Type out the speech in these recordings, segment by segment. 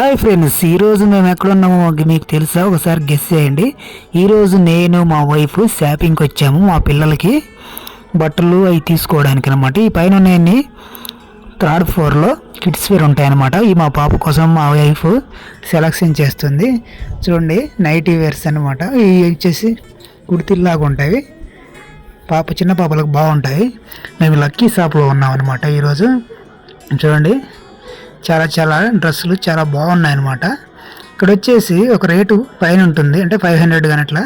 Hi friends ఈరోజు మేము ఎక్కడున్నామో మీకు తెలుసా? ఒకసారి గెస్ చేయండి. ఈరోజు నేను మా వైఫ్ షాపింగ్కి వచ్చాము మా పిల్లలకి బట్టలు అవి తీసుకోవడానికి అనమాట ఈ పైన ఉన్నాయన్ని థర్డ్ ఫ్లోర్లో కిడ్స్ వేర్ ఉంటాయన్నమాట. ఈ మా పాప కోసం మా వైఫ్ సెలక్షన్ చేస్తుంది. చూడండి నైటీ వేర్స్ అనమాట ఇవి వచ్చేసి కుర్తిల్లాగా ఉంటాయి. పాప చిన్న పాపలకు బాగుంటాయి. మేము లక్కీ షాప్లో ఉన్నాం అనమాట ఈరోజు చూడండి. చాలా చాలా డ్రెస్సులు చాలా బాగున్నాయి అనమాట ఇక్కడ వచ్చేసి ఒక రేటు పైన ఉంటుంది అంటే ఫైవ్ హండ్రెడ్ కానీ అట్లా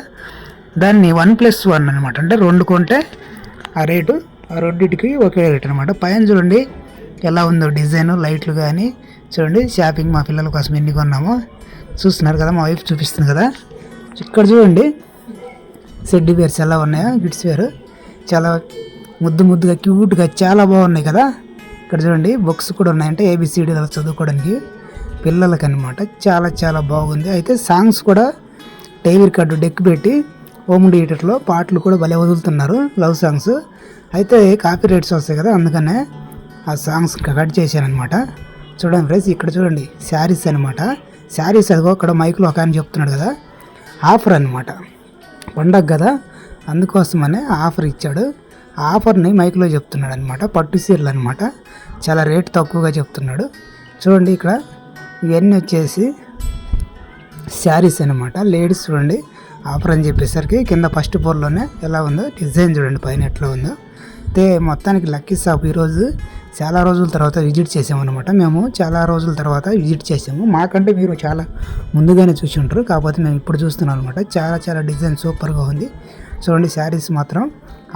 దాన్ని వన్ ప్లస్ వన్ అనమాట అంటే రెండు కొంటే ఆ రేటు ఆ రెండింటికి ఒకే రేట్ అనమాట పైన చూడండి ఎలా ఉందో డిజైన్ లైట్లు కానీ చూడండి షాపింగ్ మా పిల్లల కోసం ఎన్ని కొన్నామో. చూస్తున్నారు కదా మా వైఫ్ చూపిస్తుంది కదా. ఇక్కడ చూడండి సెడ్డి వేర్స్ ఎలా ఉన్నాయో గిడ్స్ వేరు. చాలా ముద్దు ముద్దుగా క్యూట్గా చాలా బాగున్నాయి కదా. ఇక్కడ చూడండి బుక్స్ కూడా ఉన్నాయంటే ఏబిసిడి చదువుకోవడానికి పిల్లలకి అనమాట చాలా చాలా బాగుంది. అయితే సాంగ్స్ కూడా టైవర్ కార్డు డెక్ పెట్టి హోమ్ థియేటర్లో పాటలు కూడా భలే వదులుతున్నారు లవ్ సాంగ్స్ అయితే కాపీ రైట్స్ వస్తాయి కదా అందుకనే ఆ సాంగ్స్ కట్ చేశాను అనమాట చూడండి ఫ్రెండ్స్ ఇక్కడ చూడండి శారీస్ అనమాట శారీస్ అదిగో అక్కడ మైక్లో ఒక ఆయన చెప్తున్నాడు కదా ఆఫర్ అనమాట పండగ కదా అందుకోసమనే ఆఫర్ ఇచ్చాడు. ఆఫర్ని మైక్లో చెప్తున్నాడు అనమాట పట్టు సీరలు అనమాట చాలా రేట్ తక్కువగా చెప్తున్నాడు. చూడండి ఇక్కడ ఇవన్నీ వచ్చేసి శారీస్ అనమాట. లేడీస్ చూడండి ఆఫర్ అని చెప్పేసరికి కింద ఫస్ట్ ఫ్లోర్లోనే ఎలా ఉందో డిజైన్ చూడండి పైన ఎట్లా ఉందో. అయితే మొత్తానికి లక్కీ షాప్ ఈరోజు చాలా రోజుల తర్వాత విజిట్ చేసామన్నమాట. మేము చాలా రోజుల తర్వాత విజిట్ చేసాము. మాకంటే మీరు చాలా ముందుగానే చూసి ఉంటారు. కాకపోతే మేము ఇప్పుడు చూస్తున్నాం అనమాట చాలా చాలా డిజైన్ సూపర్గా ఉంది. చూడండి శారీస్ మాత్రం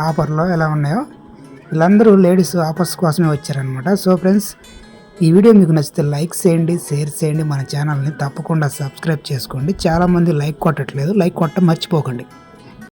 ఆఫర్లో ఎలా ఉన్నాయో వీళ్ళందరూ లేడీస్ ఆఫర్స్ కోసమే వచ్చారనమాట సో ఫ్రెండ్స్ ఈ వీడియో మీకు నచ్చితే లైక్ చేయండి షేర్ చేయండి మన ఛానల్ని తప్పకుండా సబ్స్క్రైబ్ చేసుకోండి. చాలామంది లైక్ కొట్టట్లేదు లైక్ కొట్టడం మర్చిపోకండి.